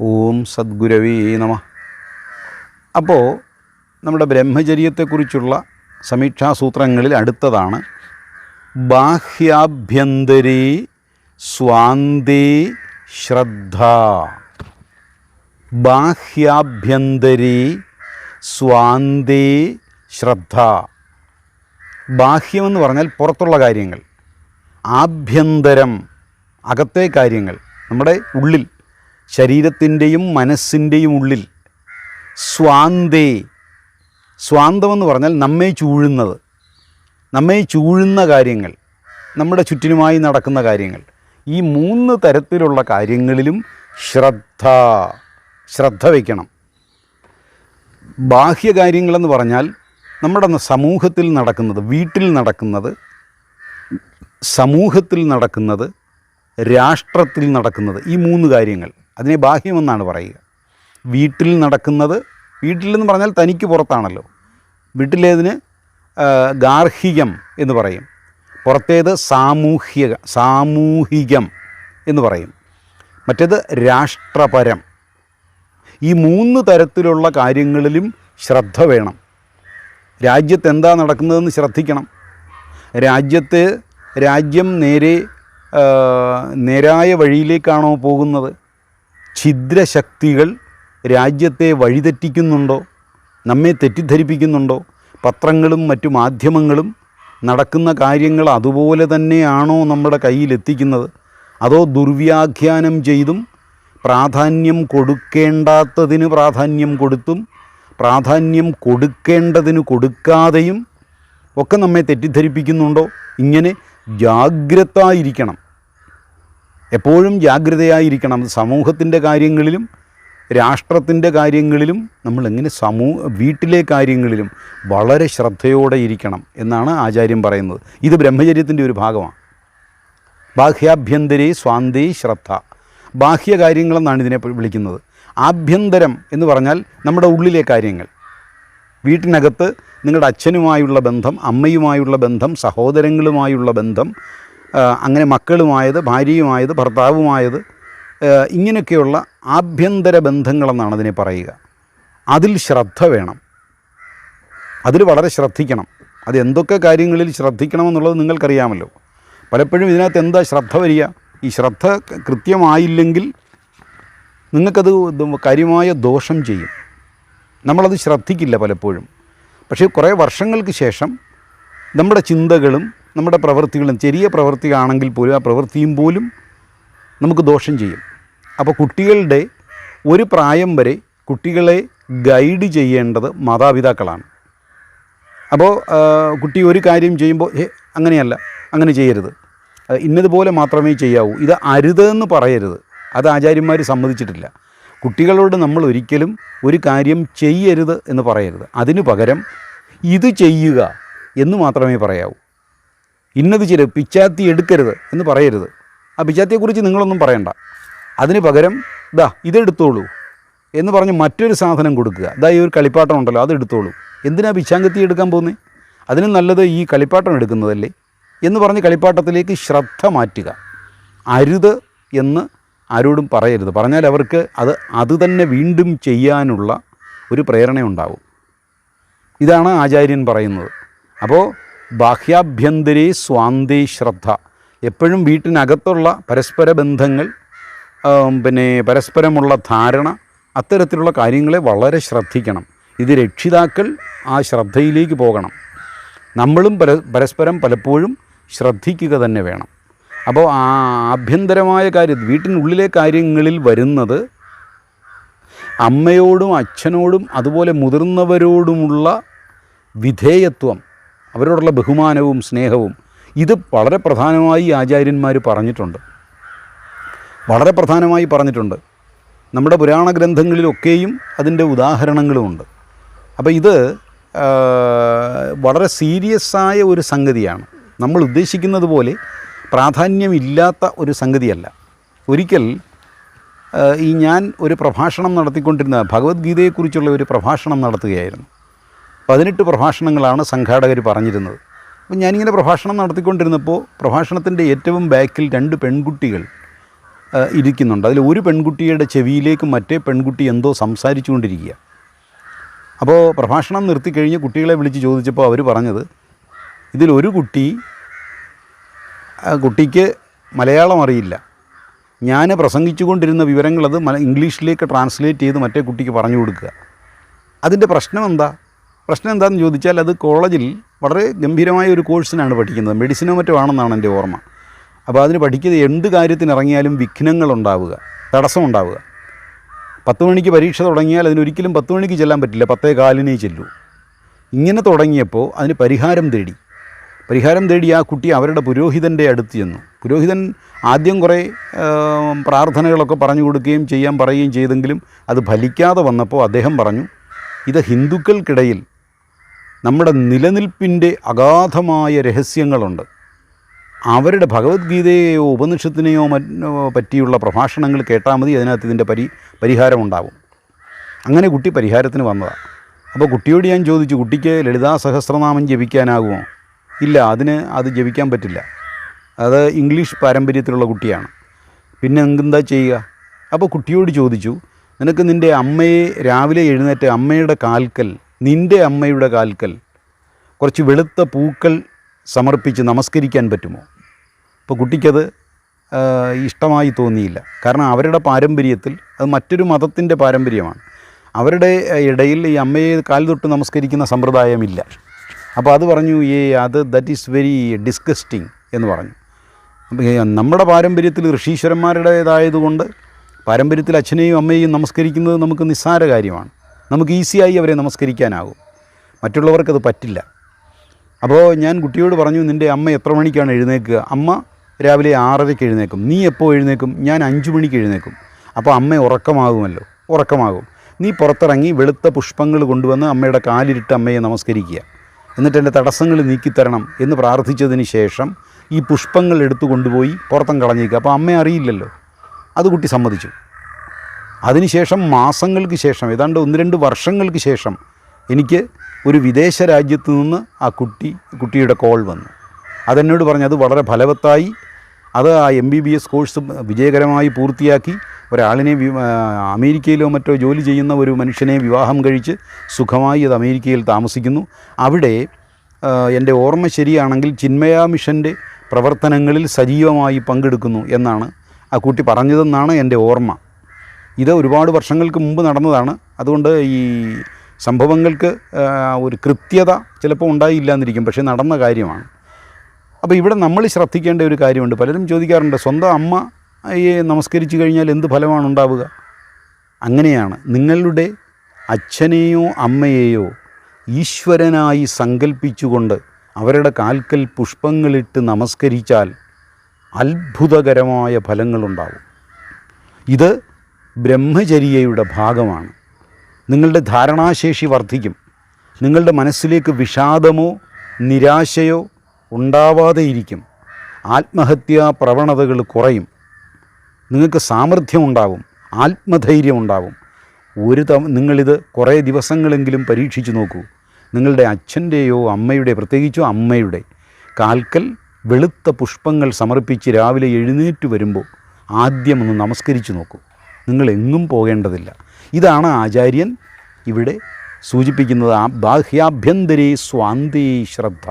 ഓം സദ്ഗുരവേ നമ. അപ്പോൾ നമ്മുടെ ബ്രഹ്മചര്യത്തെക്കുറിച്ചുള്ള സമീക്ഷാസൂത്രങ്ങളിൽ അടുത്തതാണ്. ബാഹ്യാഭ്യന്തരേ സ്വാന്തേ ശ്രദ്ധ. ബാഹ്യാഭ്യന്തരേ സ്വാന്തേ ശ്രദ്ധ. ബാഹ്യമെന്ന് പറഞ്ഞാൽ പുറത്തുള്ള കാര്യങ്ങൾ. ആഭ്യന്തരം അകത്തെ കാര്യങ്ങൾ. നമ്മുടെ ഉള്ളിൽ ശരീരത്തിന്റെയും മനസ്സിന്റെയും ഉള്ളിൽ സ്വാന്തേ. സ്വാന്തമെന്ന് പറഞ്ഞാൽ നമ്മെ ചൂഴുന്നത്. നമ്മെ ചൂഴുന്ന കാര്യങ്ങൾ നമ്മുടെ ചുറ്റിനുമായി നടക്കുന്ന കാര്യങ്ങൾ. ഈ മൂന്ന് തരത്തിലുള്ള കാര്യങ്ങളിലും ശ്രദ്ധ ശ്രദ്ധ വയ്ക്കണം. ബാഹ്യകാര്യങ്ങളെന്ന് പറഞ്ഞാൽ നമ്മുടെ സമൂഹത്തിൽ നടക്കുന്നത് വീട്ടിൽ നടക്കുന്നത് സമൂഹത്തിൽ നടക്കുന്നത് രാഷ്ട്രത്തിൽ നടക്കുന്നത് ഈ മൂന്ന് കാര്യങ്ങൾ. അതിനെ ബാഹ്യമെന്നാണ് പറയുക. വീട്ടിൽ നടക്കുന്നത് വീട്ടിൽ എന്ന് പറഞ്ഞാൽ തനിക്ക് പുറത്താണല്ലോ. വീട്ടിലേതിന് ഗാർഹികം എന്ന് പറയും. പുറത്തേത് സാമൂഹ്യ സാമൂഹികം എന്ന് പറയും. മറ്റേത് രാഷ്ട്രപരം. ഈ മൂന്ന് തരത്തിലുള്ള കാര്യങ്ങളിലും ശ്രദ്ധ വേണം. രാജ്യത്ത് എന്താ നടക്കുന്നതെന്ന് ശ്രദ്ധിക്കണം. രാജ്യത്ത് രാജ്യം നേരെ നേരായ വഴിയിലേക്കാണോ പോകുന്നത്? ഛിദ്രശക്തികൾ രാജ്യത്തെ വഴിതെറ്റിക്കുന്നുണ്ടോ? നമ്മെ തെറ്റിദ്ധരിപ്പിക്കുന്നുണ്ടോ? പത്രങ്ങളും മറ്റു മാധ്യമങ്ങളും നടക്കുന്ന കാര്യങ്ങൾ അതുപോലെ തന്നെയാണോ നമ്മുടെ കയ്യിലെത്തിക്കുന്നത്? അതോ ദുർവ്യാഖ്യാനം ചെയ്തും പ്രാധാന്യം കൊടുക്കേണ്ടാത്തതിന് പ്രാധാന്യം കൊടുത്തും പ്രാധാന്യം കൊടുക്കേണ്ടതിന് കൊടുക്കാതെയും ഒക്കെ നമ്മെ തെറ്റിദ്ധരിപ്പിക്കുന്നുണ്ടോ? ഇങ്ങനെ ജാഗ്രതായിരിക്കണം. എപ്പോഴും ജാഗ്രതയായിരിക്കണം സമൂഹത്തിന്റെ കാര്യങ്ങളിലും രാഷ്ട്രത്തിന്റെ കാര്യങ്ങളിലും നമ്മൾ എങ്ങനെ സമൂഹ വീട്ടിലെ കാര്യങ്ങളിലും വളരെ ശ്രദ്ധയോടെ ഇരിക്കണം എന്നാണ് ആചാര്യം പറയുന്നത്. ഇത് ബ്രഹ്മചര്യത്തിന്റെ ഒരു ഭാഗമാണ്. ബാഹ്യാഭ്യന്തരേ സ്വാന്തേ ശ്രദ്ധ. ബാഹ്യകാര്യങ്ങളെന്നാണ് ഇതിനെ വിളിക്കുന്നത്. ആഭ്യന്തരം എന്ന് പറഞ്ഞാൽ നമ്മുടെ ഉള്ളിലെ കാര്യങ്ങൾ. വീട്ടിനകത്ത് നിങ്ങളുടെ അച്ഛനുമായുള്ള ബന്ധം അമ്മയുമായുള്ള ബന്ധം സഹോദരങ്ങളുമായുള്ള ബന്ധം അങ്ങനെ മക്കളുമായത് ഭാര്യയുമായത് ഭർത്താവുമായത് ഇങ്ങനെയൊക്കെയുള്ള ആഭ്യന്തര ബന്ധങ്ങളെന്നാണ് അതിനെ പറയുക. അതിൽ ശ്രദ്ധ വേണം. അതിൽ വളരെ ശ്രദ്ധിക്കണം. അത് എന്തൊക്കെ കാര്യങ്ങളിൽ ശ്രദ്ധിക്കണമെന്നുള്ളത് നിങ്ങൾക്കറിയാമല്ലോ. പലപ്പോഴും ഇതിനകത്ത് എന്താ ശ്രദ്ധ വരിക? ഈ ശ്രദ്ധ കൃത്യമായില്ലെങ്കിൽ നിങ്ങൾക്കത് കാര്യമായ ദോഷം ചെയ്യും. നമ്മളത് ശ്രദ്ധിക്കില്ല പലപ്പോഴും. പക്ഷേ കുറേ വർഷങ്ങൾക്ക് ശേഷം നമ്മുടെ ചിന്തകളും നമ്മുടെ പ്രവൃത്തികളും ചെറിയ പ്രവൃത്തിയാണെങ്കിൽ പോലും ആ പ്രവൃത്തിയും പോലും നമുക്ക് ദോഷം ചെയ്യും. അപ്പോൾ കുട്ടികളുടെ ഒരു പ്രായം വരെ കുട്ടികളെ ഗൈഡ് ചെയ്യേണ്ടത് മാതാപിതാക്കളാണ്. അപ്പോൾ കുട്ടി ഒരു കാര്യം ചെയ്യുമ്പോൾ ഏ അങ്ങനെയല്ല അങ്ങനെ ചെയ്യരുത്. ഇന്നതുപോലെ മാത്രമേ ചെയ്യാവൂ. ഇത് അരുതെന്ന് പറയരുത്. അത് ആചാര്യന്മാർ സമ്മതിച്ചിട്ടില്ല. കുട്ടികളോട് നമ്മൾ ഒരിക്കലും ഒരു കാര്യം ചെയ്യരുത് എന്ന് പറയരുത്. അതിനു പകരം ഇത് ചെയ്യുക എന്ന് മാത്രമേ പറയാവൂ. ഇന്നത് ചില പിച്ചാത്തി എടുക്കരുത് എന്ന് പറയരുത്. ആ പിച്ചാത്തിയെക്കുറിച്ച് നിങ്ങളൊന്നും പറയണ്ട. അതിന് പകരം ദാ ഇതെടുത്തോളൂ എന്ന് പറഞ്ഞ് മറ്റൊരു സാധനം കൊടുക്കുക. ദാ ഈ ഒരു കളിപ്പാട്ടം ഉണ്ടല്ലോ അത് എടുത്തോളൂ. എന്തിനാ പിച്ചാങ്കത്തി എടുക്കാൻ പോകുന്നത് അതിന് നല്ലത് ഈ കളിപ്പാട്ടം എടുക്കുന്നതല്ലേ? എന്ന് പറഞ്ഞ് കളിപ്പാട്ടത്തിലേക്ക് ശ്രദ്ധ മാറ്റുക. അരുത് എന്ന് ആരോടും പറയരുത്. പറഞ്ഞാൽ അവർക്ക് അത് അത് തന്നെ വീണ്ടും ചെയ്യാനുള്ള ഒരു പ്രേരണയുണ്ടാവും. ഇതാണ് ആചാര്യൻ പറയുന്നത്. അപ്പോൾ ബാഹ്യാഭ്യന്തരേ സ്വാന്തേ ശ്രദ്ധ. എപ്പോഴും വീട്ടിനകത്തുള്ള പരസ്പര ബന്ധങ്ങൾ പിന്നെ പരസ്പരമുള്ള ധാരണ അത്തരത്തിലുള്ള കാര്യങ്ങളെ വളരെ ശ്രദ്ധിക്കണം. ഇത് രക്ഷിതാക്കൾ ആ ശ്രദ്ധയിലേക്ക് പോകണം. നമ്മളും പര പരസ്പരം പലപ്പോഴും ശ്രദ്ധിക്കുക തന്നെ വേണം. അപ്പോൾ ആ ആഭ്യന്തരമായ കാര്യം വീട്ടിനുള്ളിലെ കാര്യങ്ങളിൽ വരുന്നത് അമ്മയോടും അച്ഛനോടും അതുപോലെ മുതിർന്നവരോടുമുള്ള വിധേയത്വം അവരോടുള്ള ബഹുമാനവും സ്നേഹവും ഇത് വളരെ പ്രധാനമായി ആചാര്യന്മാർ പറഞ്ഞിട്ടുണ്ട്. വളരെ പ്രധാനമായി പറഞ്ഞിട്ടുണ്ട്. നമ്മുടെ പുരാണ ഗ്രന്ഥങ്ങളിലൊക്കെയും അതിന്റെ ഉദാഹരണങ്ങളുമുണ്ട്. അപ്പോൾ ഇത് വളരെ സീരിയസ് ആയ ഒരു സംഗതിയാണ്. നമ്മൾ ഉദ്ദേശിക്കുന്നത് പോലെ പ്രാധാന്യമില്ലാത്ത ഒരു സംഗതിയല്ല. ഒരിക്കൽ ഈ ഞാൻ ഒരു പ്രഭാഷണം നടത്തിക്കൊണ്ടിരുന്ന ഭഗവത്ഗീതയെക്കുറിച്ചുള്ള ഒരു പ്രഭാഷണം നടത്തുകയായിരുന്നു. പതിനെട്ട് പ്രഭാഷണങ്ങളാണ് സംഘാടകർ പറഞ്ഞിരുന്നത്. അപ്പോൾ ഞാനിങ്ങനെ പ്രഭാഷണം നടത്തിക്കൊണ്ടിരുന്നപ്പോൾ പ്രഭാഷണത്തിന്റെ ഏറ്റവും ബാക്കിൽ രണ്ട് പെൺകുട്ടികൾ ഇരിക്കുന്നുണ്ട്. അതിൽ ഒരു പെൺകുട്ടിയുടെ ചെവിയിലേക്ക് മറ്റേ പെൺകുട്ടി എന്തോ സംസാരിച്ചുകൊണ്ടിരിക്കുക. അപ്പോൾ പ്രഭാഷണം നിർത്തിക്കഴിഞ്ഞ് കുട്ടികളെ വിളിച്ച് ചോദിച്ചപ്പോൾ അവർ പറഞ്ഞത് ഇതിലൊരു കുട്ടി കുട്ടിക്ക് മലയാളം അറിയില്ല. ഞാൻ പ്രസംഗിച്ചുകൊണ്ടിരുന്ന വിവരങ്ങളത് മല ഇംഗ്ലീഷിലേക്ക് ട്രാൻസ്ലേറ്റ് ചെയ്ത് മറ്റേ കുട്ടിക്ക് പറഞ്ഞു കൊടുക്കുക. അതിന്റെ പ്രശ്നം എന്താ? പ്രശ്നം എന്താണെന്ന് ചോദിച്ചാൽ അത് കോളേജിൽ വളരെ ഗംഭീരമായ ഒരു കോഴ്സിനാണ് പഠിക്കുന്നത്. മെഡിസിനോ മറ്റോ ആണെന്നാണ് എന്റെ ഓർമ്മ. അപ്പോൾ അതിന് പഠിക്കുന്നത് എന്ത് കാര്യത്തിനിറങ്ങിയാലും വിഘ്നങ്ങളുണ്ടാവുക തടസ്സമുണ്ടാവുക പത്ത് മണിക്ക് പരീക്ഷ തുടങ്ങിയാൽ അതിനൊരിക്കലും പത്ത് മണിക്ക് ചെല്ലാൻ പറ്റില്ല പത്തേ കാലിനേ ചെല്ലൂ. ഇങ്ങനെ തുടങ്ങിയപ്പോൾ അതിന് പരിഹാരം തേടി. പരിഹാരം തേടി ആ കുട്ടി അവരുടെ പുരോഹിതന്റെ അടുത്ത് ചെന്നു. പുരോഹിതൻ ആദ്യം കുറേ പ്രാർത്ഥനകളൊക്കെ പറഞ്ഞു കൊടുക്കുകയും ചെയ്യാൻ പറയുകയും ചെയ്തെങ്കിലും അത് ഫലിക്കാതെ വന്നപ്പോൾ അദ്ദേഹം പറഞ്ഞു ഇത് ഹിന്ദുക്കൾക്കിടയിൽ നമ്മുടെ നിലനിൽപ്പിന്റെ അഗാധമായ രഹസ്യങ്ങളുണ്ട്. അവരുടെ ഭഗവത്ഗീതയെയോ ഉപനിഷത്തിനെയോ പറ്റിയുള്ള പ്രഭാഷണങ്ങൾ കേട്ടാൽ മതി അതിനകത്ത് ഇതിന്റെ പരി പരിഹാരമുണ്ടാവും. അങ്ങനെ കുട്ടി പരിഹാരത്തിന് വന്നതാണ് അപ്പോൾ കുട്ടിയോട് ഞാൻ ചോദിച്ചു കുട്ടിക്ക് ലളിതാ സഹസ്രനാമം ജപിക്കാനാകുമോ? ഇല്ല അതിന് അത് ജപിക്കാൻ പറ്റില്ല. അത് ഇംഗ്ലീഷ് പാരമ്പര്യത്തിലുള്ള കുട്ടിയാണ്. പിന്നെ എന്താ ചെയ്യുക? അപ്പോൾ കുട്ടിയോട് ചോദിച്ചു നിനക്ക് നിന്റെ അമ്മയെ രാവിലെ എഴുന്നേറ്റ് അമ്മയുടെ കാൽക്കൽ നിന്റെ അമ്മയുടെ കാൽക്കൽ കുറച്ച് വെളുത്ത പൂക്കൾ സമർപ്പിച്ച് നമസ്കരിക്കാൻ പറ്റുമോ? അപ്പോൾ കുട്ടിക്കത് ഇഷ്ടമായി തോന്നിയില്ല. കാരണം അവരുടെ പാരമ്പര്യത്തിൽ അത് മറ്റൊരു മതത്തിന്റെ പാരമ്പര്യമാണ്. അവരുടെ ഇടയിൽ ഈ അമ്മയെ കാൽ തൊട്ട് നമസ്കരിക്കുന്ന സമ്പ്രദായമില്ല. അപ്പോൾ അത് പറഞ്ഞു ഏ അത് ദറ്റ് ഈസ് വെരി ഡിസ്കസ്റ്റിംഗ് എന്ന് പറഞ്ഞു. നമ്മുടെ പാരമ്പര്യത്തിൽ ഋഷീശ്വരന്മാരുടേതായതുകൊണ്ട് പാരമ്പര്യത്തിൽ അച്ഛനെയും അമ്മയെയും നമസ്കരിക്കുന്നത് നമുക്ക് നിസ്സാര കാര്യമാണ്. നമുക്ക് ഈസിയായി അവരെ നമസ്കരിക്കാനാകും. മറ്റുള്ളവർക്കത് പറ്റില്ല. അപ്പോൾ ഞാൻ കുട്ടിയോട് പറഞ്ഞു നിന്റെ അമ്മ എത്ര മണിക്കാണ് എഴുന്നേൽക്കുക? അമ്മ രാവിലെ ആറരയ്ക്ക് എഴുന്നേക്കും നീ എപ്പോൾ എഴുന്നേക്കും ഞാൻ അഞ്ച് മണിക്ക് എഴുന്നേക്കും അപ്പോൾ അമ്മ ഉറക്കമാകുമല്ലോ. ഉറക്കമാകും. നീ പുറത്തിറങ്ങി വെളുത്ത പുഷ്പങ്ങൾ കൊണ്ടുവന്ന് അമ്മയുടെ കാലിരിട്ട് അമ്മയെ നമസ്കരിക്കുക. എന്നിട്ട് എന്റെ തടസ്സങ്ങൾ നീക്കിത്തരണം എന്ന് പ്രാർത്ഥിച്ചതിന് ശേഷം ഈ പുഷ്പങ്ങൾ എടുത്തു കൊണ്ടുപോയി പുറത്തം കളഞ്ഞേക്കുക. അപ്പോൾ അമ്മ അറിയില്ലല്ലോ. അത് കുട്ടി സമ്മതിച്ചു. അതിനുശേഷം മാസങ്ങൾക്ക് ശേഷം ഏതാണ്ട് ഒന്ന് രണ്ട് വർഷങ്ങൾക്ക് ശേഷം എനിക്ക് ഒരു വിദേശ രാജ്യത്തു നിന്ന് ആ കുട്ടി കുട്ടിയുടെ കോൾ വന്നു. അതെന്നോട് പറഞ്ഞു അത് വളരെ ഫലവത്തായി അത് ആ M B B S course വിജയകരമായി പൂർത്തിയാക്കി ഒരാളിനെ അമേരിക്കയിലോ മറ്റോ ജോലി ചെയ്യുന്ന ഒരു മനുഷ്യനെ വിവാഹം കഴിച്ച് സുഖമായി അത് അമേരിക്കയിൽ താമസിക്കുന്നു. അവിടെ എന്റെ ഓർമ്മ ശരിയാണെങ്കിൽ ചിന്മയ മിഷന്റെ പ്രവർത്തനങ്ങളിൽ സജീവമായി പങ്കെടുക്കുന്നു എന്നാണ് ആ കുട്ടി പറഞ്ഞതെന്നാണ് എന്റെ ഓർമ്മ. ഇത് ഒരുപാട് വർഷങ്ങൾക്ക് മുമ്പ് നടന്നതാണ്. അതുകൊണ്ട് ഈ സംഭവങ്ങൾക്ക് ഒരു കൃത്യത ചിലപ്പോൾ ഉണ്ടായില്ല എന്നിരിക്കും. പക്ഷേ നടന്ന കാര്യമാണ്. അപ്പോൾ ഇവിടെ നമ്മൾ ശ്രദ്ധിക്കേണ്ട ഒരു കാര്യമുണ്ട്. പലരും ചോദിക്കാറുണ്ട് സ്വന്തം അമ്മയെ നമസ്കരിച്ചു കഴിഞ്ഞാൽ എന്ത് ഫലമാണ് ഉണ്ടാവുക? അങ്ങനെയാണ്. നിങ്ങളുടെ അച്ഛനെയോ അമ്മയെയോ ഈശ്വരനായി സങ്കല്പിച്ചുകൊണ്ട് അവരുടെ കാൽക്കൽ പുഷ്പങ്ങളിട്ട് നമസ്കരിച്ചാൽ അത്ഭുതകരമായ ഫലങ്ങളുണ്ടാവും. ഇത് ബ്രഹ്മചര്യയുടെ ഭാഗമാണ്. നിങ്ങളുടെ ധാരണാശേഷി വർദ്ധിക്കും. നിങ്ങളുടെ മനസ്സിലേക്ക് വിഷാദമോ നിരാശയോ ഉണ്ടാവാതെ ഇരിക്കും. ആത്മഹത്യാ പ്രവണതകൾ കുറയും. നിങ്ങൾക്ക് സാമർഥ്യമുണ്ടാവും ആത്മധൈര്യമുണ്ടാവും ഒരു ത നിങ്ങളിത് കുറേ ദിവസങ്ങളെങ്കിലും പരീക്ഷിച്ചു നോക്കൂ. നിങ്ങളുടെ അച്ഛന്റെയോ അമ്മയുടെ പ്രത്യേകിച്ചോ അമ്മയുടെ കാൽക്കൽ വെളുത്ത പുഷ്പങ്ങൾ സമർപ്പിച്ച് രാവിലെ എഴുന്നേറ്റ് വരുമ്പോൾ ആദ്യം ഒന്ന് നമസ്കരിച്ചു നോക്കൂ. നിങ്ങൾ എങ്ങും പോകേണ്ടതില്ല. ഇതാണ് ആചാര്യൻ ഇവിടെ സൂചിപ്പിക്കുന്നത് ആ ബാഹ്യാഭ്യന്തരേ സ്വാന്തേ ശ്രദ്ധ.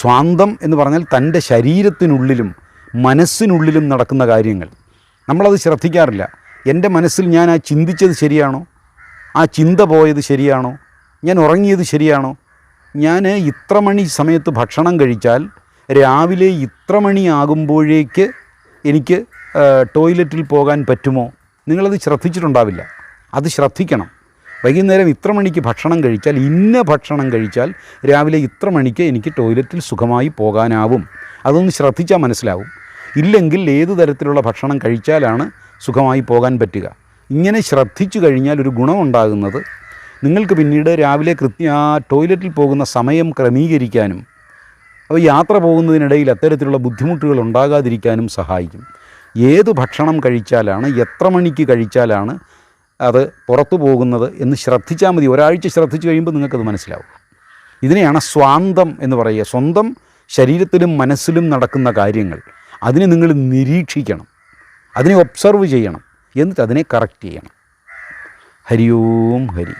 സ്വാന്തം എന്ന് പറഞ്ഞാൽ തന്റെ ശരീരത്തിനുള്ളിലും മനസ്സിനുള്ളിലും നടക്കുന്ന കാര്യങ്ങൾ. നമ്മളത് ശ്രദ്ധിക്കാറില്ല. എന്റെ മനസ്സിൽ ഞാൻ ആ ചിന്തിച്ചത് ശരിയാണോ? ആ ചിന്ത പോയത് ശരിയാണോ? ഞാൻ ഉറങ്ങിയത് ശരിയാണോ? ഞാൻ ഇത്ര മണി സമയത്ത് ഭക്ഷണം കഴിച്ചാൽ രാവിലെ ഇത്ര മണിയാകുമ്പോഴേക്ക് എനിക്ക് ടോയ്ലറ്റിൽ പോകാൻ പറ്റുമോ? നിങ്ങളത് ശ്രദ്ധിച്ചിട്ടുണ്ടാവില്ല. അത് ശ്രദ്ധിക്കണം. വൈകുന്നേരം ഇത്ര മണിക്ക് ഭക്ഷണം കഴിച്ചാൽ ഇന്ന ഭക്ഷണം കഴിച്ചാൽ രാവിലെ ഇത്ര മണിക്ക് എനിക്ക് ടോയ്ലറ്റിൽ സുഖമായി പോകാനാവും. അതൊന്ന് ശ്രദ്ധിച്ചാൽ മനസ്സിലാവും. ഇല്ലെങ്കിൽ ഏത് തരത്തിലുള്ള ഭക്ഷണം കഴിച്ചാലാണ് സുഖമായി പോകാൻ പറ്റുക. ഇങ്ങനെ ശ്രദ്ധിച്ചു കഴിഞ്ഞാൽ ഒരു ഗുണമുണ്ടാകുന്നത് നിങ്ങൾക്ക് പിന്നീട് രാവിലെ കൃത്യ ആ ടോയ്ലറ്റിൽ പോകുന്ന സമയം ക്രമീകരിക്കാനും അപ്പോൾ യാത്ര പോകുന്നതിനിടയിൽ അത്തരത്തിലുള്ള ബുദ്ധിമുട്ടുകൾ ഉണ്ടാകാതിരിക്കാനും സഹായിക്കും. ഏത് ഭക്ഷണം കഴിച്ചാലാണ് എത്ര മണിക്ക് കഴിച്ചാലാണ് അത് പുറത്തു പോകുന്നത് എന്ന് ശ്രദ്ധിച്ചാൽ മതി. ഒരാഴ്ച ശ്രദ്ധിച്ചു കഴിയുമ്പോൾ നിങ്ങൾക്കത് മനസ്സിലാവും. ഇതിനെയാണ് സ്വാന്തം എന്ന് പറയുക. സ്വന്തം ശരീരത്തിലും മനസ്സിലും നടക്കുന്ന കാര്യങ്ങൾ അതിനെ നിങ്ങൾ നിരീക്ഷിക്കണം. അതിനെ ഒബ്സർവ് ചെയ്യണം. എന്നിട്ട് അതിനെ കറക്റ്റ് ചെയ്യണം. ഹരി ഓം ഹരി.